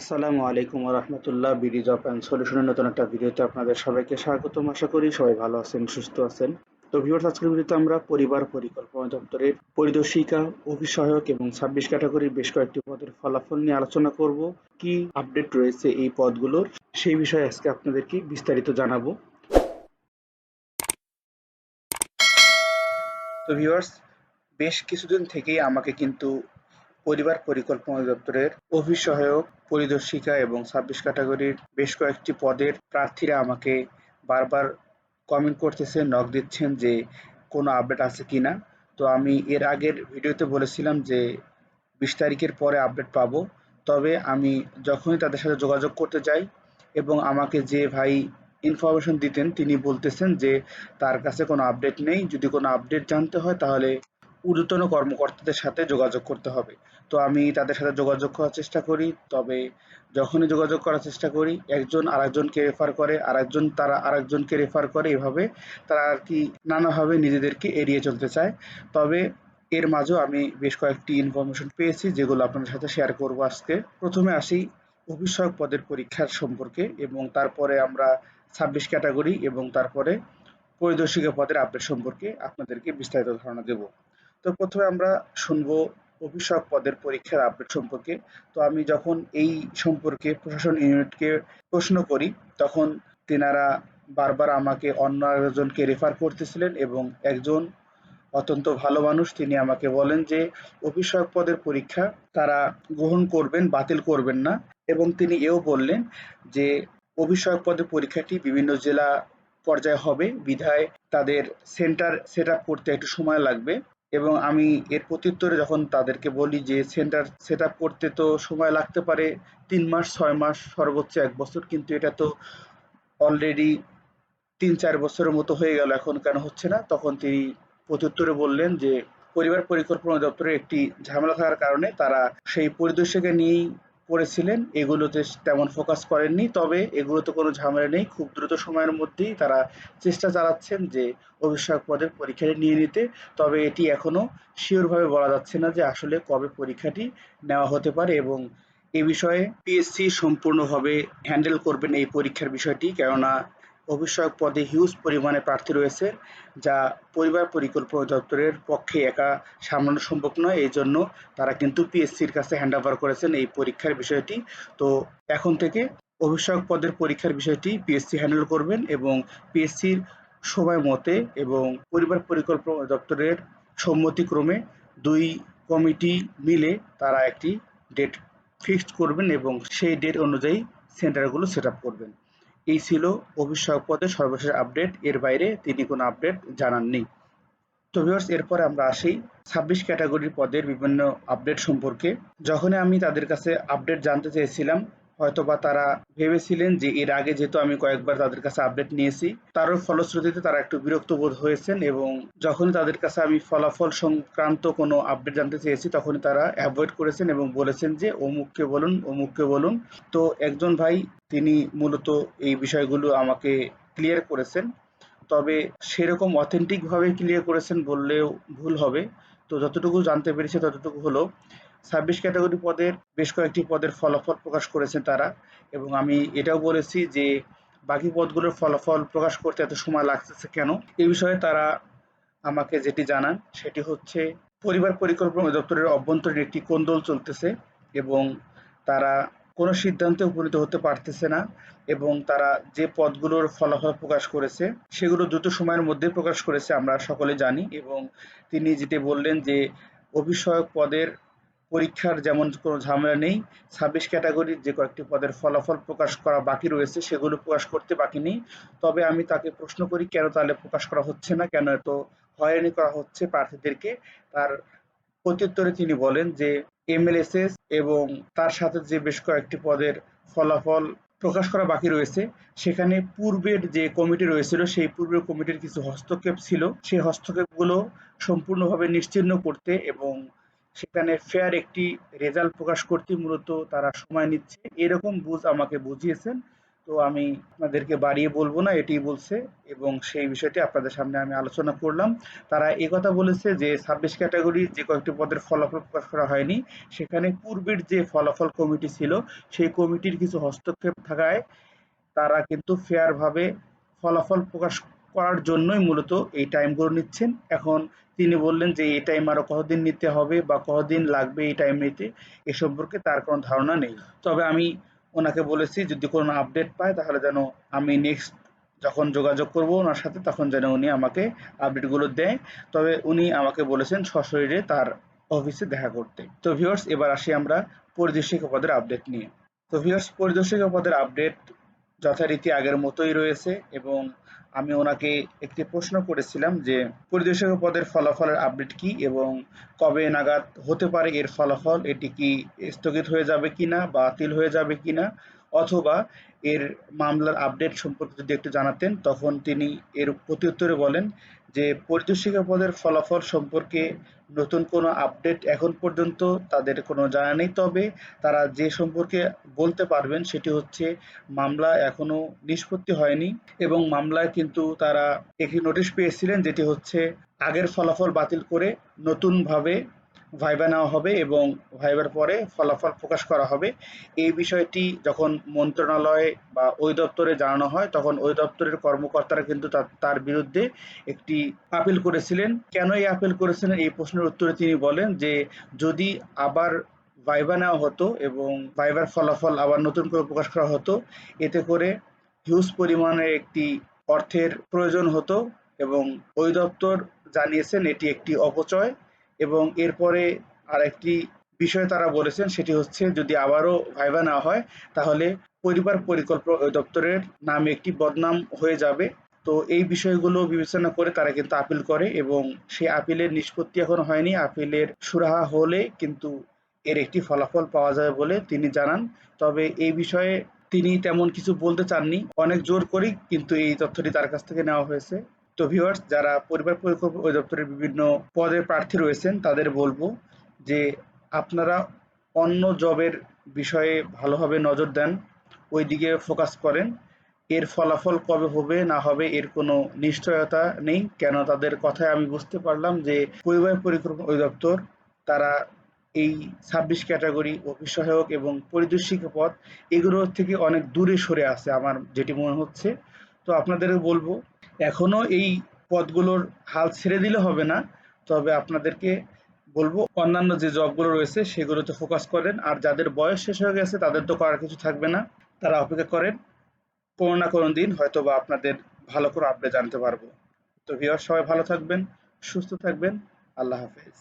আসসালামু আলাইকুম রহমতুল্লাহ বিডি জব অ্যান্ড সলিউশনের নতুন একটা ভিডিওতে আপনাদের সবাইকে স্বাগতম। আশা করি সবাই ভালো আছেন, সুস্থ আছেন। তো ভিউয়ার্স আজকের ভিডিওতে আমরা পরিবার পরিকল্পনা দপ্তরের পরিদর্শিকা অফিস সহায়ক এবং ছাব্বিশ ক্যাটাগরির বেশ কয়েকটি পদের ফলাফল নিয়ে আলোচনা করব। কি আপডেট রয়েছে এই পদগুলোর? সেই বিষয়ে আজকে আপনাদেরকে বিস্তারিত জানাব। তো ভিউয়ার্স বেশ কিছুদিন থেকেই আমাকে কিন্তু পরিবার পরিকল্পনা দপ্তরের অফিস সহায়ক পরিদর্শিকা এবং ছাব্বিশ ক্যাটাগরির বেশ কয়েকটি পদের প্রার্থীরা আমাকে বারবার কমেন্ট করতেছেন নক দিচ্ছেন যে কোনো আপডেট আছে কি না তো আমি এর আগের ভিডিওতে বলেছিলাম যে বিশ তারিখের পরে আপডেট পাবো। তবে আমি যখনই তাদের সাথে যোগাযোগ করতে যাই এবং আমাকে যে ভাই ইনফরমেশন দিতেন, তিনি বলতেছেন যে তার কাছে কোনো আপডেট নেই। যদি কোনো আপডেট জানতে হয় তাহলে ঊর্ধ্বতন কর্মকর্তাদের সাথে যোগাযোগ করতে হবে। তো আমি তাদের সাথে যোগাযোগ করার চেষ্টা করি। তবে যখনই যোগাযোগ করার চেষ্টা করি, একজন আরেকজনকে রেফার করে, আরেকজন তারা আরেকজনকে রেফার করে, এভাবে তারা আর কি নানাভাবে নিজেদেরকে এড়িয়ে চলতে চায়। তবে এর মাঝেও আমি বেশ কয়েকটি ইনফরমেশন পেয়েছি, যেগুলো আপনাদের সাথে শেয়ার করব আজকে। প্রথমে আসি অভিষয়ক পদের পরীক্ষার সম্পর্কে এবং তারপরে আমরা ছাব্বিশ ক্যাটাগরি এবং তারপরে পরিদর্শিকা পদের আপডেট সম্পর্কে আপনাদেরকে বিস্তারিত ধারণা দেব। তো প্রথমে আমরা শুনব অভিষেক পদের পরীক্ষার আপডেট সম্পর্কে। তো আমি যখন এই সম্পর্কে প্রশাসন ইউনিটকে প্রশ্ন করি, তখন তেনারা বারবার আমাকে অন্য একজনকে রেফার করতেছিলেন এবং একজন অত্যন্ত ভালো মানুষ, তিনি আমাকে বলেন যে অভিষেক পদের পরীক্ষা তারা গ্রহণ করবেন, বাতিল করবেন না। এবং তিনি এও বললেন যে অভিষেক পদের পরীক্ষাটি বিভিন্ন জেলা পর্যায়ে হবে। বিধায় তাদের সেন্টার সেট করতে একটু সময় লাগবে। এবং আমি এর প্রত্যুত্তরে যখন তাদেরকে বলি যে সেন্টার সেট করতে তো সময় লাগতে পারে, তিন মাস, ছয় মাস সর্বোচ্চ এক বছর, কিন্তু এটা তো অলরেডি তিন চার বছরের মতো হয়ে গেল এখন, কেন হচ্ছে না? তখন তিনি প্রত্যুত্তরে বললেন যে পরিবার পরিকল্পনা দপ্তরের একটি ঝামেলা থাকার কারণে তারা সেই পরিদর্শকে নিয়েই করেছিলেন, এগুলোতে তেমন ফোকাস করেননি। তবে এগুলোতে কোনো ঝামেলা নেই। খুব দ্রুত সময়ের মধ্যেই তারা চেষ্টা চালাচ্ছেন যে অভিষেক পদের পরীক্ষাটি নিয়ে নিতে। তবে এটি এখনও শিওরভাবে বলা যাচ্ছে না যে আসলে কবে পরীক্ষাটি নেওয়া হতে পারে এবং এ বিষয়ে পিএসসি সম্পূর্ণভাবে হ্যান্ডেল করবেন এই পরীক্ষার বিষয়টি। কেননা অভিষেক পদে হিউজ পরিমাণে প্রার্থী রয়েছে, যা পরিবার পরিকল্পনা দপ্তরের পক্ষে একা সামলানো সম্ভব নয়। এই জন্য তারা কিন্তু পিএসসির কাছে হ্যান্ড ওভার করেছেন এই পরীক্ষার বিষয়টি। তো এখন থেকে অভিষেক পদের পরীক্ষার বিষয়টি পিএসসি হ্যান্ডেল করবেন এবং পিএসসির সময় মতে এবং পরিবার পরিকল্পনা দপ্তরের সম্মতিক্রমে দুই কমিটি মিলে তারা একটি ডেট ফিক্সড করবেন এবং সেই ডেট অনুযায়ী সেন্টারগুলো সেট করবেন। এই ছিল অভিষেক পদে সর্বশেষ আপডেট। এর বাইরে তিনি কোনো আপডেট জানাননি। তো ভিউয়ার্স এরপর আমরা আসি ছাব্বিশ ক্যাটাগরির পদের বিভিন্ন আপডেট সম্পর্কে। যখনই আমি তাদের কাছে আপডেট জানতে চেয়েছিলাম হয়তোবা তারা ভেবেছিলেন যে এর আগে যেহেতু আমি কয়েকবার তাদের কাছে আপডেট নিয়েছি, তারও ফলশ্রুতিতে তারা একটু বিরক্ত বোধ হয়েছেন এবং যখনই তাদের কাছে আমি ফলাফল সংক্রান্ত কোনো আপডেট জানতে চেয়েছি, তখনই তারা অ্যাভয়েড করেছেন এবং বলেছেন যে, অমুককে বলুন অমুককে বলুন। তো একজন ভাই, তিনি মূলত এই বিষয়গুলো আমাকে ক্লিয়ার করেছেন। তবে সেরকম অথেন্টিকভাবে ক্লিয়ার করেছেন বললেও ভুল হবে। তো যতটুকু জানতে পেরেছি, ততটুকু হলো ছাব্বিশ ক্যাটাগরি পদের বেশ কয়েকটি পদের ফলাফল প্রকাশ করেছেন তারা এবং আমি এটাও বলেছি যে বাকি পদগুলোর ফলাফল প্রকাশ করতে এত সময় লাগতেছে কেন? এ বিষয়ে তারা আমাকে যেটি জানান সেটি হচ্ছে, পরিবার পরিকল্পনা দপ্তরের অভ্যন্তরীণ একটি কোন্দল চলতেছে এবং তারা কোনো সিদ্ধান্তে উপনীত হতে পারতেছে না এবং তারা যে পদগুলোর ফলাফল প্রকাশ করেছে সেগুলো দ্রুত সময়ের মধ্যে প্রকাশ করেছে আমরা সকলে জানি এবং তিনি যেটি বললেন যে অভিষয়ক পদের পরীক্ষার যেমন কোনো ঝামেলা নেই, ছাব্বিশ ক্যাটাগরির যে কয়েকটি পদের ফলাফল প্রকাশ করা বাকি রয়েছে, সেগুলো প্রকাশ করতে বাকি নেই। তবে আমি তাকে প্রশ্ন করি, কেন তাহলে প্রকাশ করা হচ্ছে না? কেন এত হয়রানি করা হচ্ছে প্রার্থীদেরকে? তার প্রত্যুত্তরে তিনি বলেন যে, এমএলএসএস এবং তার সাথে যে বেশ কয়েকটি পদের ফলাফল প্রকাশ করা বাকি রয়েছে, সেখানে পূর্বের যে কমিটি রয়েছিল, সেই পূর্বের কমিটির কিছু হস্তক্ষেপ ছিল। সেই হস্তক্ষেপগুলো সম্পূর্ণভাবে নিশ্চিহ্ন করতে এবং সেখানে ফেয়ার একটি রেজাল্ট প্রকাশ করতে মূলত তারা সময় নিচ্ছে। এরকম বুঝ আমাকে বুঝিয়েছেন। তো আমি আপনাদেরকে বাড়িয়ে বলব না, এটিই বলছে এবং সেই বিষয়টি আপনাদের সামনে আমি আলোচনা করলাম। তারা কথা বলেছে যে ছাব্বিশ ক্যাটাগরি যে কয়েকটি পদের ফলাফল প্রকাশ করা হয়নি, সেখানে পূর্বের যে ফলাফল কমিটি ছিল, সেই কমিটির কিছু হস্তক্ষেপ থাকায় তারা কিন্তু ফেয়ারভাবে ফলাফল প্রকাশ করার জন্যই মূলত এই টাইমগুলো নিচ্ছেন। এখন তিনি বললেন যে, এই টাইম আরও কতদিন নিতে হবে বা কতদিন লাগবে এই টাইম নিতে, এ সম্পর্কে তার কোনো ধারণা নেই। তবে আমি ওনাকে বলেছি, যদি কোনো আপডেট পায়, তাহলে যেন আমি নেক্সট যখন যোগাযোগ করব ওনার সাথে, তখন যেন উনি আমাকে আপডেটগুলো দেয়। তবে উনি আমাকে বলেছেন, সশরীরে তার অফিসে দেখা করতে। তো ভিউয়ার্স এবার আসি আমরা পরিদর্শিকা পদের আপডেট নিয়ে। তো ভিউয়ার্স পরিদর্শিকা পদের আপডেট যথারীতি আগের মতোই রয়েছে এবং আমি ওনাকে একটি প্রশ্ন করেছিলাম যে পরিদর্শক পদের ফলাফলের আপডেট কি এবং কবে নাগাদ হতে পারে এর ফলাফল? এটি কি স্থগিত হয়ে যাবে কিনা বাতিল হয়ে যাবে কিনা? অথবা এর মামলার আপডেট সম্পর্কে যদি একটু জানাতেন, তখন তিনি এর প্রত্যুত্তরে বলেন যে পরিদর্শিকা পদের ফলাফল সম্পর্কে নতুন কোনো আপডেট এখন পর্যন্ত তাদের কোনো জানা নেই। তবে তারা যে সম্পর্কে বলতে পারবেন সেটি হচ্ছে, মামলা এখনও নিষ্পত্তি হয়নি এবং মামলায় কিন্তু তারা একটি নোটিশ পেয়েছিলেন যেটি হচ্ছে, আগের ফলাফল বাতিল করে নতুনভাবে ভাইবা নেওয়া হবে এবং ভাইবার পরে ফলাফল প্রকাশ করা হবে। এই বিষয়টি যখন মন্ত্রণালয়ে বা ওই দপ্তরে জানানো হয়, তখন ওই দপ্তরের কর্মকর্তারা কিন্তু তার বিরুদ্ধে একটি আপিল করেছিলেন। কেন এই আপিল করেছিলেন? এই প্রশ্নের উত্তরে তিনি বলেন যে, যদি আবার ভাইবা নেওয়া হতো এবং ভাইবার ফলাফল আবার নতুন করে প্রকাশ করা হতো, এতে করে হিউজ পরিমাণের একটি অর্থের প্রয়োজন হতো এবং ওই দপ্তর জানিয়েছেন এটি একটি অপচয়। এবং এরপরে আরেকটি বিষয় তারা বলেছেন, সেটি হচ্ছে যদি আবারও ভাইবা না হয়, তাহলে পরিবার পরিকল্পনা দপ্তরের নামে একটি বদনাম হয়ে যাবে। তো এই বিষয়গুলো বিবেচনা করে তারা কিন্তু আপিল করে এবং সেই আপিলের নিষ্পত্তি এখনও হয়নি। আপিলের সুরাহা হলে কিন্তু এর একটি ফলাফল পাওয়া যাবে বলে তিনি জানান। তবে এই বিষয়ে তিনি তেমন কিছু বলতে চাননি। অনেক জোর করেই কিন্তু এই তথ্যটি তার কাছ থেকে নেওয়া হয়েছে। তো ভিউয়ার্স যারা পরিবার পরিকল্পনা অধিদপ্তরের বিভিন্ন পদের প্রার্থী রয়েছেন, তাদের বলব যে আপনারা অন্য জবের বিষয়ে ভালোভাবে নজর দেন ওই দিকে ফোকাস করেন। এর ফলাফল কবে হবে, না হবে, এর কোনো নিশ্চয়তা নেই। কেন তাদের কথায় আমি বুঝতে পারলাম যে পরিবার পরিকল্পনা অধিদপ্তর, তারা এই ছাব্বিশ ক্যাটাগরি অফিস সহায়ক এবং পরিদর্শিক পদ এগুলোর থেকে অনেক দূরে সরে আছে, আমার যেটি মনে হচ্ছে। তো আপনাদের বলব এখনও এই পদগুলোর হাল ছেড়ে দিলে হবে না। তবে আপনাদেরকে বলব, অন্যান্য যে জবগুলো রয়েছে, সেগুলোতে ফোকাস করেন। আর যাদের বয়স শেষ হয়ে গেছে, তাদের তো করার কিছু থাকবে না। তারা অপেক্ষা করেন কোনো না কোনো দিন হয়তো বা আপনাদের ভালো করে আপডেট জানতে পারব। তো ভিওর সবাই ভালো থাকবেন, সুস্থ থাকবেন। আল্লাহ হাফেজ।